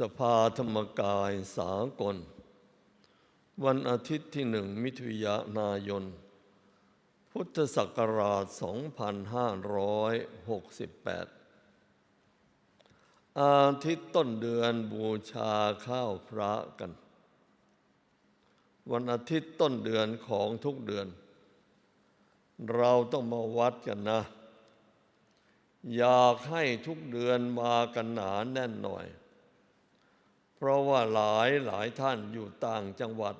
สภาธรรมกายสากล วันอาทิตย์ที่หนึ่งมิถุนายน พุทธศักราช 2568 อาทิตย์ต้นเดือนบูชาข้าวพระกัน วันอาทิตย์ต้นเดือนของทุกเดือน เราต้องมาวัดกันนะ อยากให้ทุกเดือนมากันหนาแน่นหน่อย เพราะว่าหลายหลายท่านอยู่ต่างจังหวัด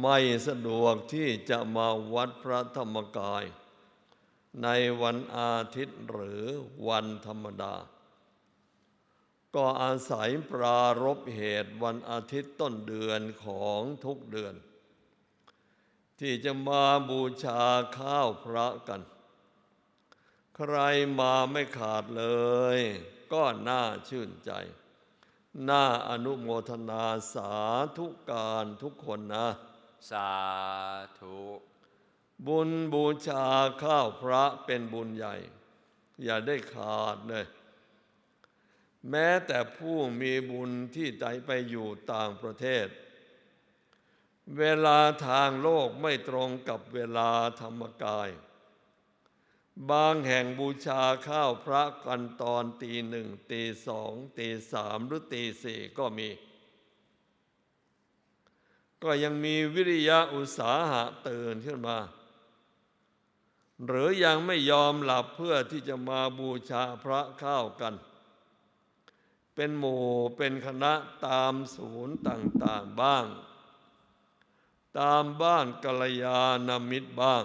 ไม่สะดวกที่จะมาวัดพระธรรมกาย ในวันอาทิตย์หรือวันธรรมดา ก็อาศัยปรารบเหตุวันอาทิตย์ต้นเดือนของทุกเดือน ที่จะมาบูชาข้าวพระกัน ใครมาไม่ขาดเลย ก็น่าชื่นใจ น่าอนุโมทนาสาธุการทุกคนนะ สาธุ บุญบูชาข้าวพระเป็นบุญใหญ่ อย่าได้ขาดเลย แม้แต่ผู้มีบุญที่ใจไปอยู่ต่างประเทศ เวลาทางโลกไม่ตรงกับเวลาธรรมกาย บางแห่งบูชาข้าวพระกันตอนตีหนึ่งตีสองตีสามหรือตีสี่ก็มี ก็ยังมีวิริยะอุตสาหะตื่นขึ้นมา หรือยังไม่ยอมหลับเพื่อที่จะมาบูชาพระข้าวกัน เป็นหมู่เป็นคณะตามศูนย์ต่าง ๆบ้าง ตามบ้านกัลยาณมิตรบ้าง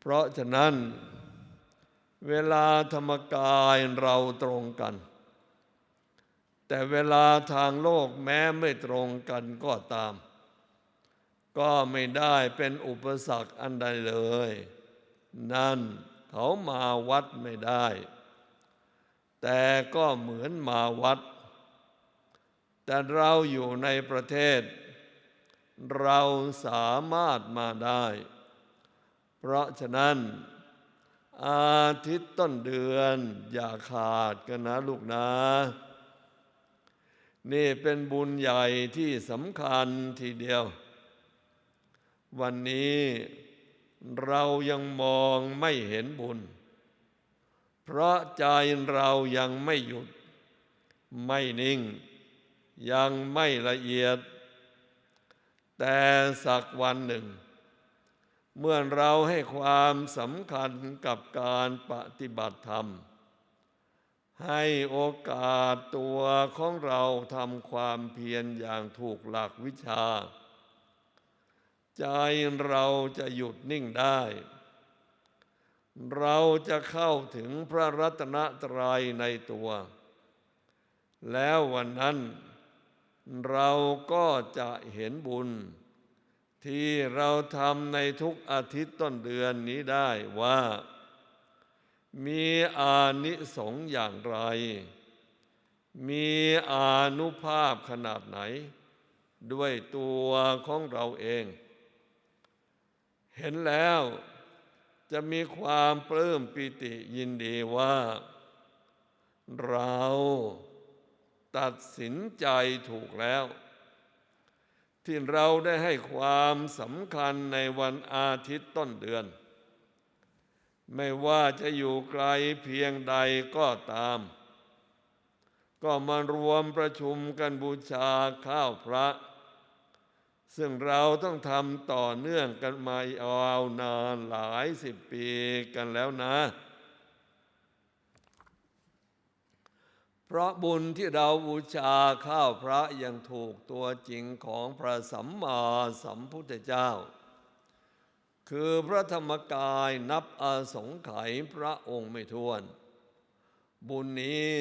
เพราะฉะนั้น เวลาธรรมกายเราตรงกัน แต่เวลาทางโลกแม้ไม่ตรงกันก็ตาม ก็ไม่ได้เป็นอุปสรรคอันใดเลย นั่นเขามาวัดไม่ได้ แต่ก็เหมือนมาวัด แต่เราอยู่ในประเทศ เราสามารถมาได้ เพราะฉะนั้น อาทิตย์ต้นเดือน อย่าขาดกันนะลูกนะ นี่เป็นบุญใหญ่ที่สำคัญทีเดียว วันนี้เรายังมองไม่เห็นบุญ เพราะใจเรายังไม่หยุด ไม่นิ่ง ยังไม่ละเอียด แต่สักวันหนึ่ง เมื่อเราให้ความสำคัญกับการปฏิบัติธรรม ให้โอกาสตัวของเราทำความเพียรอย่างถูกหลักวิชา ใจเราจะหยุดนิ่งได้ เราจะเข้าถึงพระรัตนตรัยในตัว แล้ววันนั้นเราก็จะเห็นบุญ ที่เราทำในทุกอาทิตย์ต้นเดือนนี้ได้ว่า มีอานิสงส์อย่างไร มีอานุภาพขนาดไหน ด้วยตัวของเราเอง เห็นแล้วจะมีความปลื้มปิติยินดีว่า เราตัดสินใจถูกแล้ว ที่เราได้ให้ความสำคัญในวันอาทิตย์ต้นเดือน ไม่ว่าจะอยู่ไกลเพียงใดก็ตาม ก็มารวมประชุมกันบูชาข้าวพระ ซึ่งเราต้องทำต่อเนื่องกันมายาวนานหลายสิบปีกันแล้วนะ เพราะบุญที่เราบูชาข้าวพระยังถูกตัวจริงของพระสัมมาสัมพุทธเจ้า คือพระธรรมกายนับอาสงไขยพระองค์ไม่ท้วน บุญนี้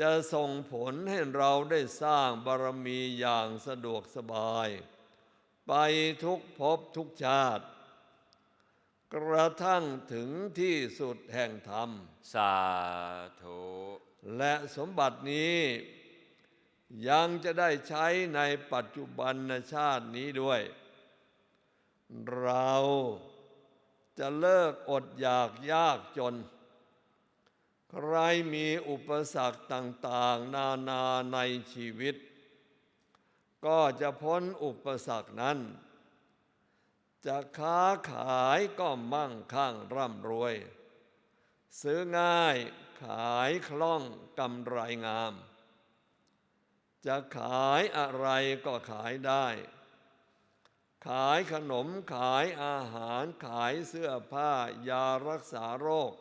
จะส่งผลให้เราได้สร้างบารมีอย่างสะดวกสบาย ไปทุกภพทุกชาติ กระทั่งถึงที่สุดแห่งธรรม สาธุ และสมบัตินี้ยังจะได้ใช้ในปัจจุบันชาตินี้ด้วย เราจะเลิกอดอยากยากจน ใครมีอุปสรรคต่างๆ นานาในชีวิต ก็จะพ้นอุปสรรคนั้น จะค้าขายก็มั่งคั่งร่ำรวย ซื้อง่าย ขายคล่องกำไรงาม จะขายอะไรก็ขายได้ ขายขนมขายอาหารขายเสื้อผ้ายารักษาโรค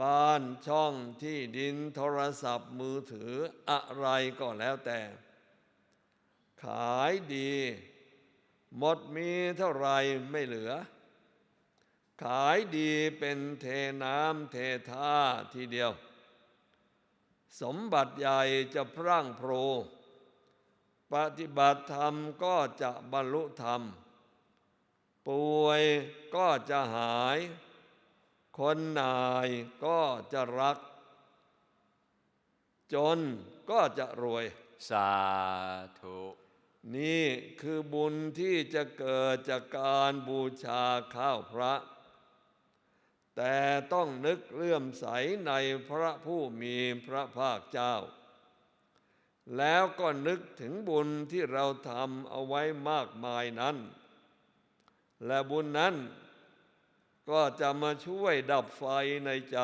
บ้านช่องที่ดินโทรศัพท์มือถืออะไรก็แล้วแต่ ขายดี หมดมีเท่าไรไม่เหลือ ขายดีเป็นเทน้ำเทท่าทีเดียว สมบัติใหญ่จะพรั่งพรูปฏิบัติธรรมก็จะบรรลุธรรม ป่วยก็จะหาย คนนายก็จะรัก จนก็จะรวย สาธุ นี่คือบุญที่จะเกิดจากการบูชาข้าวพระ แต่ต้องนึกเลื่อมใสในพระผู้มีพระภาคเจ้า แล้วก็นึกถึงบุญที่เราทำเอาไว้มากมายนั้น และบุญนั้นก็จะมาช่วยดับไฟในใจ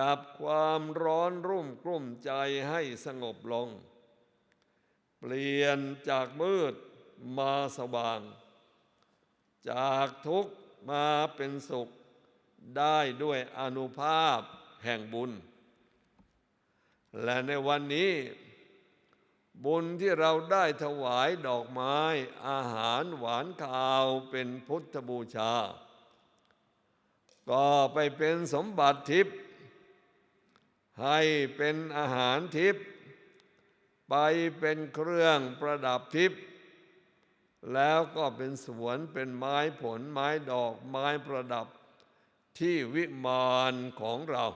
ดับความร้อนรุ่มกลุ่มใจให้สงบลง เปลี่ยนจากมืดมาสว่าง จากทุกข์มาเป็นสุข ได้ด้วยอนุภาพแห่งบุญ และในวันนี้ บุญที่เราได้ถวายดอกไม้ อาหารหวานข้าวเป็นพุทธบูชา ก็ไปเป็นสมบัติทิพย์ให้เป็นอาหารทิพย์ไปเป็นเครื่องประดับทิพย์แล้วก็เป็นสวนเป็นไม้ผลไม้ดอกไม้ประดับ ที่วิมานของเรา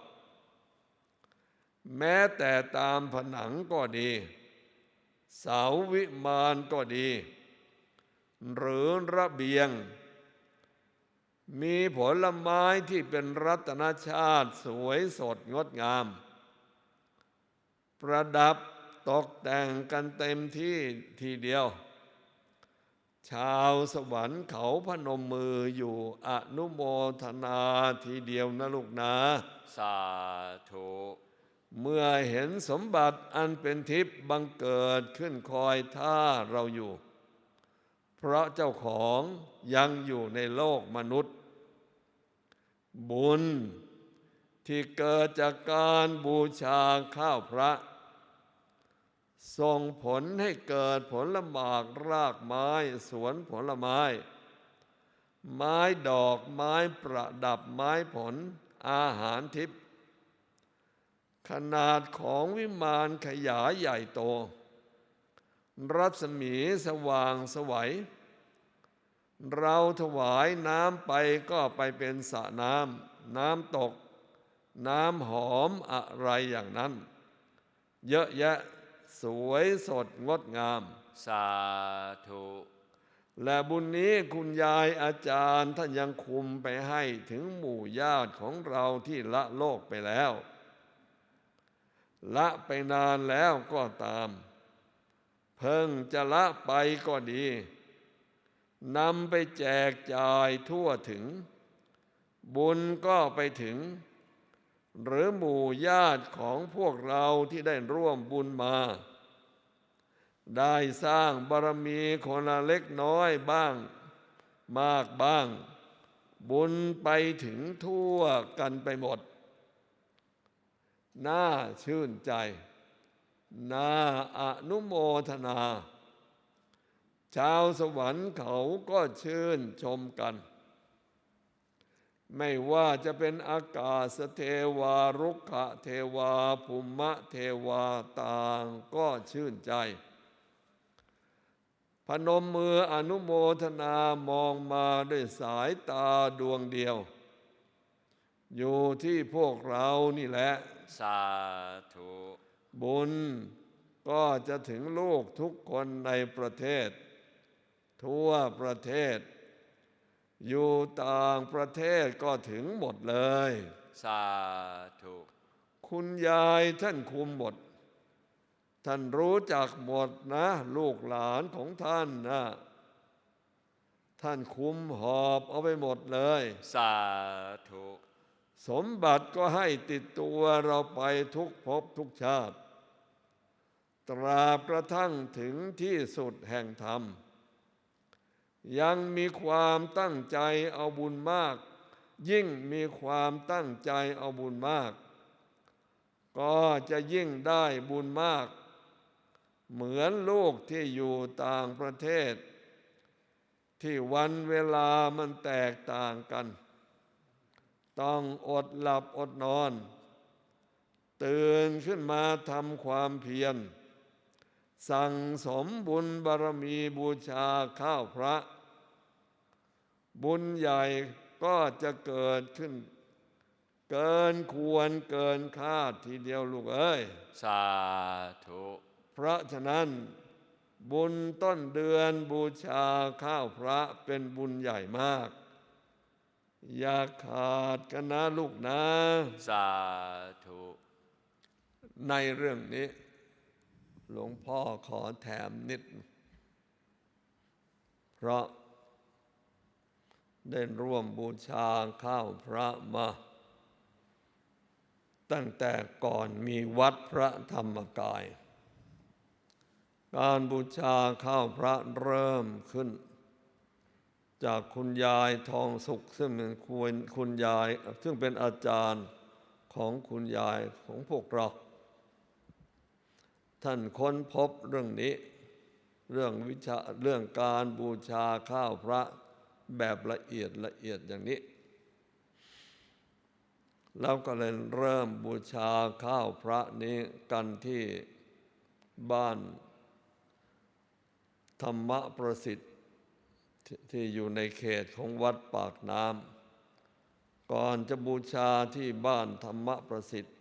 แม้แต่ตามผนังก็ดี เสาวิมานก็ดี หรือระเบียง มีผลไม้ที่เป็นรัตนชาติสวยสดงดงาม ประดับตกแต่งกันเต็มที่ทีเดียว ชาวสวรรค์เขาพนมมืออยู่อนุโมทนาทีเดียวนะลูกนะ สาธุเมื่อเห็นสมบัติอันเป็นทิพย์บังเกิดขึ้นคอยท่าเราอยู่ เพราะเจ้าของยังอยู่ในโลกมนุษย์ บุญที่เกิดจากการบูชาข้าวพระ ส่งผลให้เกิดผลหมากรากไม้ สวนผลไม้ ไม้ดอกไม้ประดับไม้ผลอาหารทิพย์ขนาดของวิมานขยายใหญ่โต รัศมีสว่างสวัย เราถวายน้ำไปก็ไปเป็นสระน้ำน้ำตก น้ำหอมอะไรอย่างนั้น เยอะแยะ สวยสดงดงาม สาธุ และบุญนี้คุณยายอาจารย์ท่านยังคุมไปให้ถึงหมู่ญาติของเราที่ละโลกไปแล้ว ละไปนานแล้วก็ตาม เพิ่งจะละไปก็ดีนำไปแจกจ่ายทั่วถึง บุญก็ไปถึง หรือหมู่ญาติของพวกเราที่ได้ร่วมบุญมา ได้สร้างบารมีคนละเล็กน้อยบ้าง มากบ้าง บุญไปถึงทั่วกันไปหมด น่าชื่นใจ น่าอนุโมทนา ชาวสวรรค์เขาก็ชื่นชมกัน ไม่ว่าจะเป็นอากาศเทวารุกขเทวาภุมะเทวาต่างก็ชื่นใจ พนมมืออนุโมทนามองมาด้วยสายตาดวงเดียว อยู่ที่พวกเรานี่แหละ สาธุ บุญก็จะถึงลูกทุกคนในประเทศ ทั่วประเทศ อยู่ต่างประเทศก็ถึงหมดเลย สาธุคุณยายท่านคุมหมด ท่านรู้จักหมดนะ ลูกหลานของท่านนะท่านคุมหอบเอาไปหมดเลย สาธุสมบัติก็ให้ติดตัวเราไปทุกภพทุกชาติ ตราบกระทั่งถึงที่สุดแห่งธรรม ยังมีความตั้งใจเอาบุญมาก ยิ่งมีความตั้งใจเอาบุญมาก ก็จะยิ่งได้บุญมาก เหมือนลูกที่อยู่ต่างประเทศ ที่วันเวลามันแตกต่างกัน ต้องอดหลับอดนอน ตื่นขึ้นมาทำความเพียร สั่งสมบุญบารมีบูชาข้าวพระ บุญใหญ่ก็จะเกิดขึ้น เกินควรเกินคาดทีเดียวลูกเอ้ย สาธุ เพราะฉะนั้น บุญต้นเดือนบูชาข้าวพระเป็นบุญใหญ่มาก อย่าขาดกันนะลูกนะ สาธุ ในเรื่องนี้ หลวงพ่อขอแถมนิด เพราะ ได้ร่วมบูชาข้าวพระมา ตั้งแต่ก่อนมีวัดพระธรรมกาย การบูชาข้าวพระเริ่มขึ้น จากคุณยายทองสุข ซึ่งเป็นคุณคุณยาย ซึ่งเป็นอาจารย์ของคุณยายของพวกเรา ท่านค้นพบเรื่องนี้ เรื่องวิชาเรื่องการบูชาข้าวพระแบบละเอียดละเอียดอย่างนี้แล้วก็เลยเริ่มบูชาข้าวพระนี้กันที่บ้าน ธรรมประสิทธิ์ที่อยู่ในเขตของวัดปากน้ำก่อนจะบูชาที่บ้านธรรมประสิทธิ์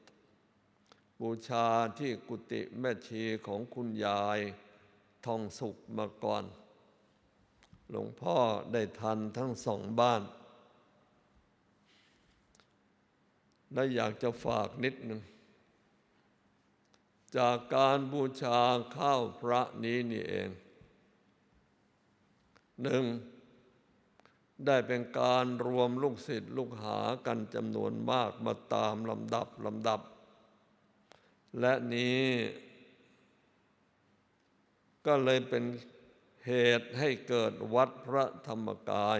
บูชาที่กุฏิแม่ชีของคุณยายทองสุขมาก่อน หลวงพ่อได้ทันทั้งสองบ้าน และอยากจะฝากนิดหนึ่ง จากการบูชาข้าวพระนี้นี่เอง หนึ่ง ได้เป็นการรวมลูกศิษย์ลูกหากันจำนวนมากมาตามลำดับลำดับ และนี้ ก็เลยเป็นเหตุให้เกิดวัดพระธรรมกาย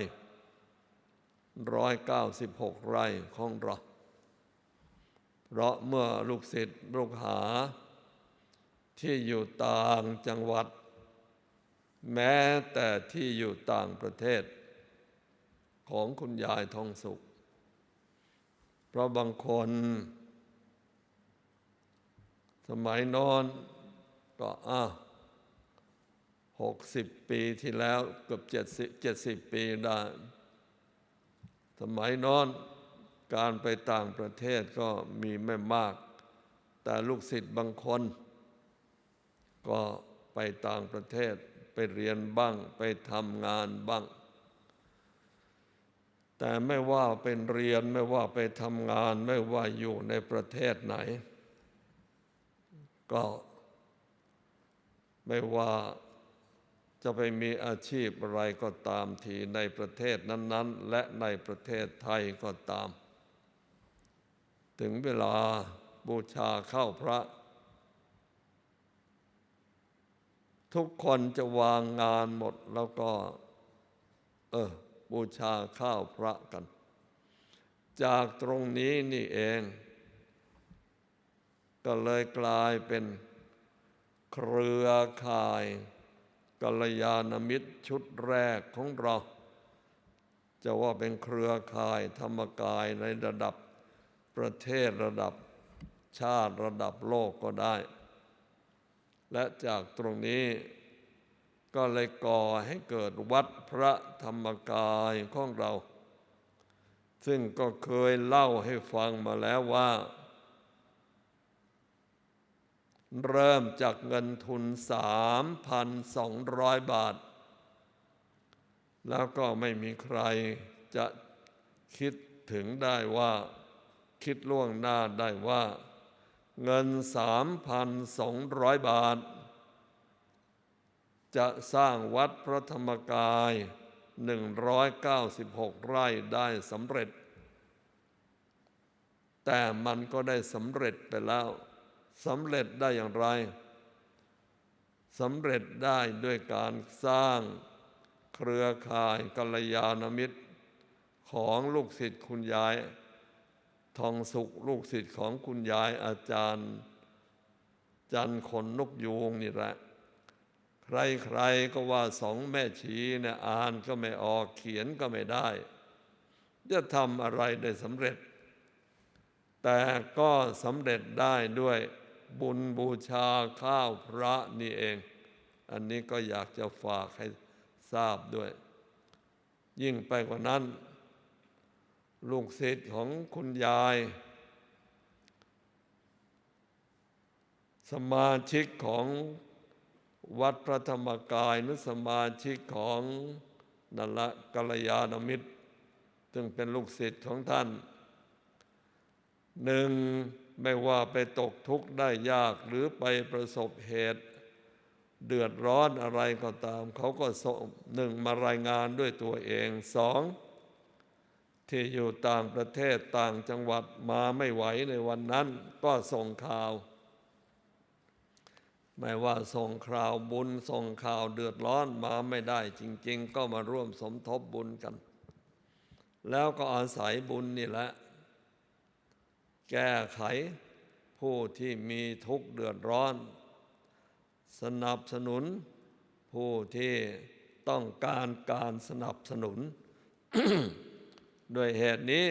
ร้อยเก้าสิบหกไร่ของเรา เพราะเมื่อลูกศิษย์ลูกหา ที่อยู่ต่างจังหวัด แม้แต่ที่อยู่ต่างประเทศ ของคุณยายทองสุข เพราะบางคน มัยนอนก็อ้าหกสิบปีที่แล้วเกือบเจ็ดสิบเจ็ดสิบปีได้ สมัยนอนการไปต่างประเทศก็มีไม่มาก แต่ลูกศิษย์บางคน ก็ไปต่างประเทศไปเรียนบ้างไปทำงานบ้าง แต่ไม่ว่าเป็นเรียนไม่ว่าไปทำงานไม่ว่าอยู่ในประเทศไหน ก็ไม่ว่าจะไปมีอาชีพอะไรก็ตามทีในประเทศนั้น ๆ และในประเทศไทยก็ตาม ถึงเวลาบูชาเข้าพระ ทุกคนจะวางงานหมดแล้วก็ เออ บูชาข้าวพระกัน จากตรงนี้นี่เอง ก็เลยกลายเป็นเครือข่ายกัลยาณมิตรชุดแรกของเรา จะว่าเป็นเครือข่ายธรรมกายในระดับประเทศระดับชาติระดับโลกก็ได้ และจากตรงนี้ก็เลยก่อให้เกิดวัดพระธรรมกายของเรา ซึ่งก็เคยเล่าให้ฟังมาแล้วว่า เริ่มจากเงินทุน 3,200 บาท แล้วก็ไม่มีใครจะคิดถึงได้ว่า คิดล่วงหน้าได้ว่า เงิน 3,200 บาท จะสร้างวัดพระธรรมกาย 196 ไร่ได้สำเร็จ แต่มันก็ได้สำเร็จไปแล้ว สำเร็จได้อย่างไรสำเร็จได้ด้วยการสร้างเครือข่ายกัลยาณมิตร ของลูกศิษย์คุณยาย ทองสุขลูกศิษย์ของคุณยายอาจารย์ จันคนนกยูงนี่แหละ ใครๆก็ว่าสองแม่ชีเนี่ยอ่านก็ไม่ออกเขียนก็ไม่ได้ จะทำอะไรได้สำเร็จ แต่ก็สำเร็จได้ด้วย บุญบูชาข้าวพระนี่เอง อันนี้ก็อยากจะฝากให้ทราบด้วย ยิ่งไปกว่านั้น ลูกศิษย์ของคุณยาย สมาชิกของวัดพระธรรมกายหรือสมาชิกของนันละกัลยาณมิตร ซึ่งเป็นลูกศิษย์ของท่านหนึ่ง ไม่ว่าไปตกทุกข์ได้ยากหรือไปประสบเหตุ เดือดร้อนอะไรก็ตาม เขาก็ส่งหนึ่งมารายงานด้วยตัวเองสองที่อยู่ต่างประเทศต่างจังหวัดมาไม่ไหวในวันนั้น ก็ส่งข่าว ไม่ว่าส่งข่าวบุญส่งข่าวเดือดร้อนมาไม่ได้จริง ๆ ก็มาร่วมสมทบบุญกัน แล้วก็อาศัยบุญนี่แหละ แก้ไขผู้ที่มีทุกข์เดือดร้อน สนับสนุนผู้ที่ต้องการการสนับสนุน ด้วยเหตุนี้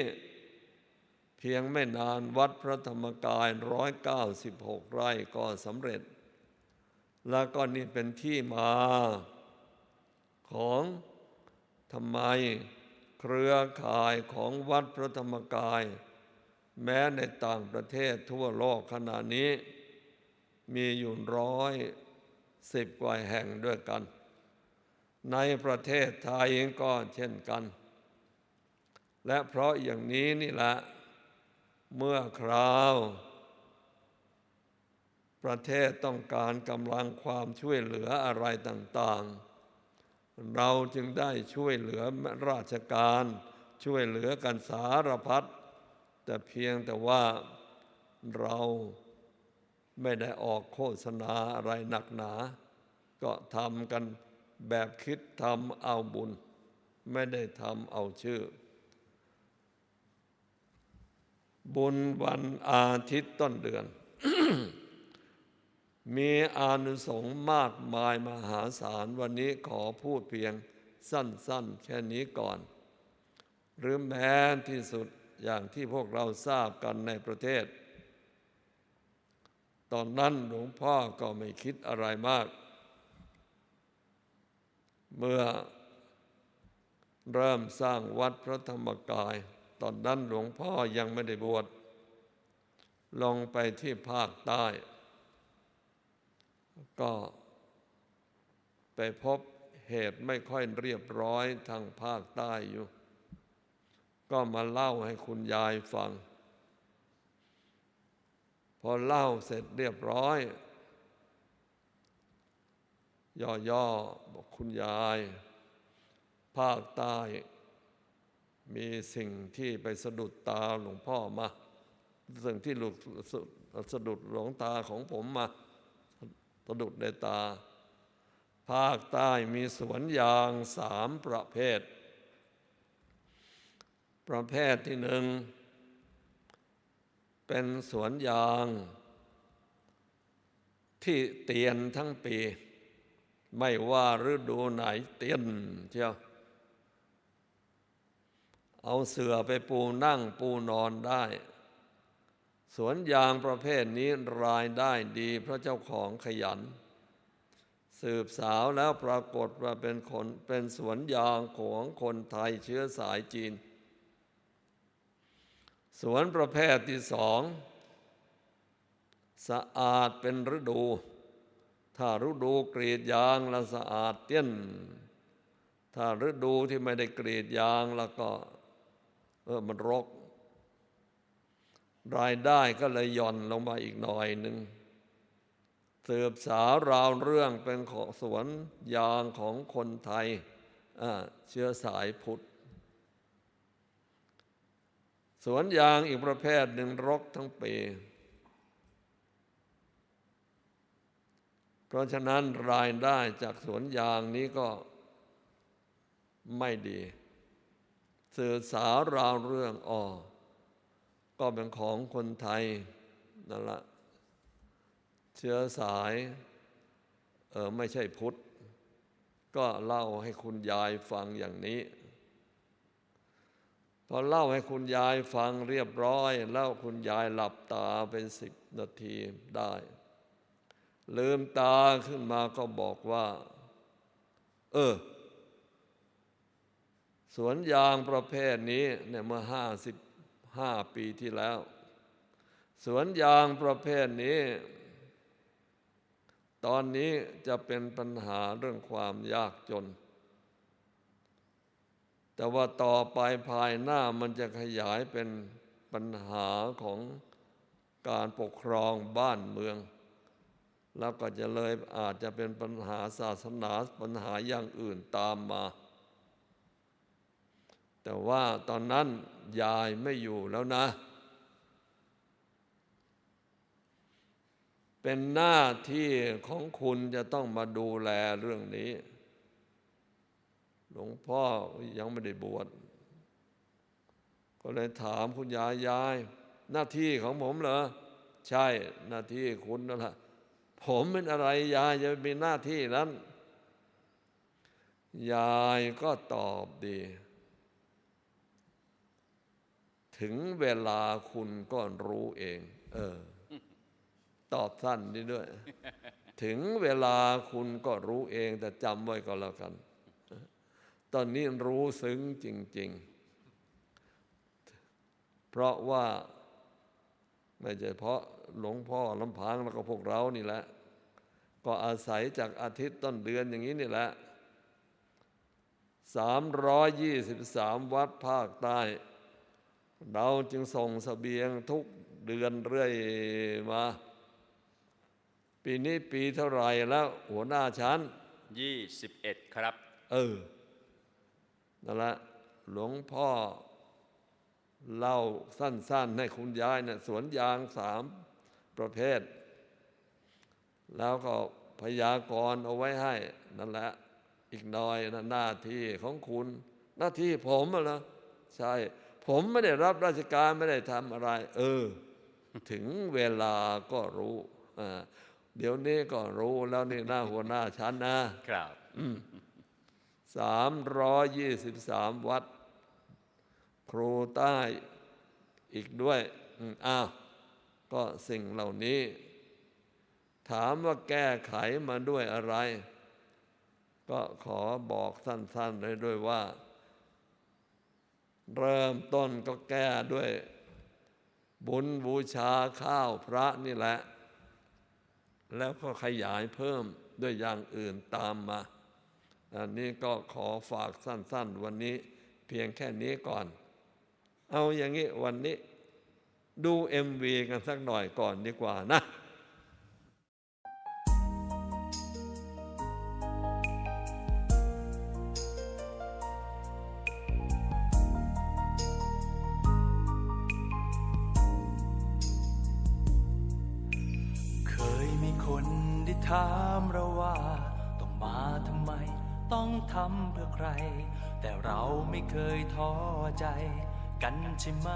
เพียงไม่นานวัดพระธรรมกาย 196 ไร่ก็สำเร็จ แล้วก็นี่เป็นที่มาของทำไมเครือข่ายของวัดพระธรรมกาย แม้ในต่างประเทศทั่วโลกขณะนี้ มีอยู่ร้อยสิบกว่าแห่งด้วยกัน ในประเทศไทยก็เช่นกัน และเพราะอย่างนี้นี่แหละ เมื่อคราว ประเทศต้องการกำลังความช่วยเหลืออะไรต่าง ๆ เราจึงได้ช่วยเหลือราชการช่วยเหลือกันสารพัด แต่เพียงแต่ว่าเราไม่ได้ออกโฆษณาอะไรหนักหนา ก็ทำกันแบบคิดทำเอาบุญ ไม่ได้ทำเอาชื่อ บุญวันอาทิตย์ต้นเดือน มีอานุสงส์มากมายมหาศาลวันนี้ขอพูดเพียงสั้น ๆ แค่นี้ก่อน หรือแม้ที่สุด อย่างที่พวกเราทราบกันในประเทศ ตอนนั้นหลวงพ่อก็ไม่คิดอะไรมาก เมื่อเริ่มสร้างวัดพระธรรมกาย ตอนนั้นหลวงพ่อยังไม่ได้บวชลงไปที่ภาคใต้ ก็ไปพบเหตุไม่ค่อยเรียบร้อยทางภาคใต้อยู่ ก็มาเล่าให้คุณยายฟัง พอเล่าเสร็จเรียบร้อย ย่อๆบอกคุณยาย ภาคใต้ มีสิ่งที่ไปสะดุดตาหลวงพ่อมา สิ่งที่หลุดสะดุดหลวงตาของผมมา สะดุดในตา ภาคใต้มีสวนยางสามประเภท ประเภทที่หนึ่ง เป็นสวนยาง ที่เตียนทั้งปี ไม่ว่าฤดูไหนเตียนเชียวเอาเสื่อไปปูนั่งปูนอนได้ สวนยางประเภทนี้รายได้ดีเพราะเจ้าของขยัน สืบสาวแล้วปรากฏว่าเป็นคนเป็นสวนยางของคนไทยเชื้อสายจีน สวนประเภทที่สอง สะอาดเป็นฤดู ถ้าฤดูกรีดยางแล้วสะอาดเตี้ยน ถ้าฤดูที่ไม่ได้กรีดยางแล้วก็เออมันรก รายได้ก็เลยย่อนลงมาอีกหน่อยหนึ่งสืบสาวราวเรื่องเป็นของสวนยางของคนไทยเชื้อสายพุทธ สวนยางอีกประเภทหนึ่งรกทั้งปี เพราะฉะนั้นรายได้จากสวนยางนี้ก็ไม่ดี สื่อสาวราวเรื่องอ๋อก็เป็นของคนไทยนั่นละเชื้อสายเออไม่ใช่พุทธ ก็เล่าให้คุณยายฟังอย่างนี้ พอเล่าให้คุณยายฟังเรียบร้อยเล่าคุณยายหลับตาเป็นสิบนาทีได้ ลืมตาขึ้นมาก็บอกว่า เออ สวนยางประเภทนี้เนี่ยเมื่อห้าสิบห้าปีที่แล้ว สวนยางประเภทนี้ ตอนนี้จะเป็นปัญหาเรื่องความยากจน แต่ว่าต่อไปภายหน้ามันจะขยายเป็นปัญหาของการปกครองบ้านเมือง แล้วก็จะเลยอาจจะเป็นปัญหาศาสนาปัญหาอย่างอื่นตามมา แต่ว่าตอนนั้นยายไม่อยู่แล้วนะ เป็นหน้าที่ของคุณจะต้องมาดูแลเรื่องนี้ หลวงพ่อยังไม่ได้บวชก็เลยถามคุณยายยาย หน้าที่ของผมเหรอ ใช่หน้าที่คุณนั่นแหละผมเป็นอะไรยายจะมีหน้าที่นั้น ยายก็ตอบดี ถึงเวลาคุณก็รู้เอง เออ ตอบสั้นนี่ด้วย ถึงเวลาคุณก็รู้เองแต่จำไว้ก็แล้วกัน ตอนนี้รู้ซึ้งจริง ๆ เพราะว่าไม่ใช่เพราะหลวงพ่อลำพังแล้วก็พวกเรานี่แหละ ก็อาศัยจากอาทิตย์ต้นเดือนอย่างนี้นี่แหละ323วัดภาคใต้ เราจึงส่งสเสบียงทุกเดือนเรื่อยมา ปีนี้ปีเท่าไหร่แล้วหัวหน้าชั้นยี่สิบเอ็ดครับ เออ นั่นละหลวงพ่อเล่าสั้น ๆ ให้คุณยายเนี่ยสวนยางสามประเภท แล้วก็พยากรณ์เอาไว้ให้ นั่นแหละ อีกหน่อยนะหน้าที่ของคุณ หน้าที่ผมอะนะใช่ ผมไม่ได้รับราชการไม่ได้ทำอะไร เออ ถึงเวลาก็รู้อ่าเดี๋ยวนี้ก็รู้แล้วนี่หน้าหัวหน้าชั้นนะครับสาม ร้อยยี่สิบสามวัด ครูใต้อีกด้วยอ้าวก็สิ่งเหล่านี้ ถามว่าแก้ไขมาด้วยอะไร ก็ขอบอกสั้นๆเลยด้วยว่า เริ่มต้นก็แก้ด้วย บุญบูชาข้าวพระนี่แหละ แล้วก็ขยายเพิ่มด้วยอย่างอื่นตามมา อันนี้ก็ขอฝากสั้น ๆ วันนี้เพียงแค่นี้ก่อน เอาอย่างนี้วันนี้ดู MV กันสักหน่อยก่อนดีกว่านะำเพื่อใคร แต่เราไม่เคยท้อใจกันใช่ไหม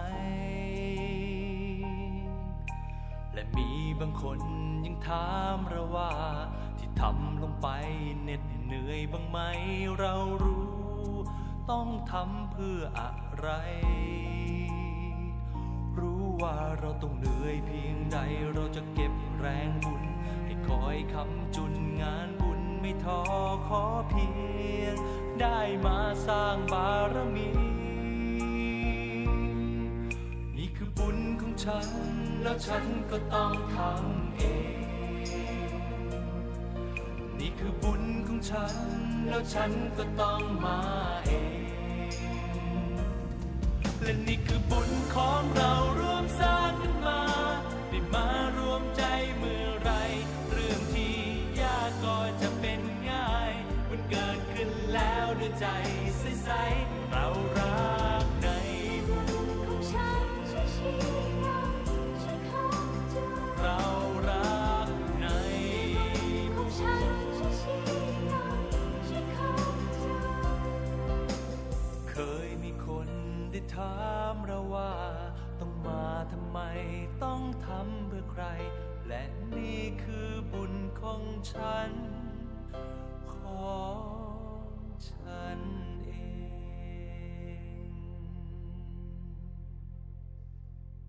และมีบางคนยังถามเราว่า ที่ทำลงไปเหน็ดเหนื่อยบ้างไหมเรารู้ ต้องทำเพื่ออะไร รู้ว่าเราต้องเหนื่อยเพียงใดเราจะเก็บแรงบุญให้คอยคำจุนงานบุ ไม่ท้อขอเพียง ได้มาสร้างบารมี นี่คือบุญของฉัน แล้วฉันก็ต้องทำเอง นี่คือบุญของฉัน แล้วฉันก็ต้องมาเอง และนี่คือบุญของเรา ของฉัน ของฉัน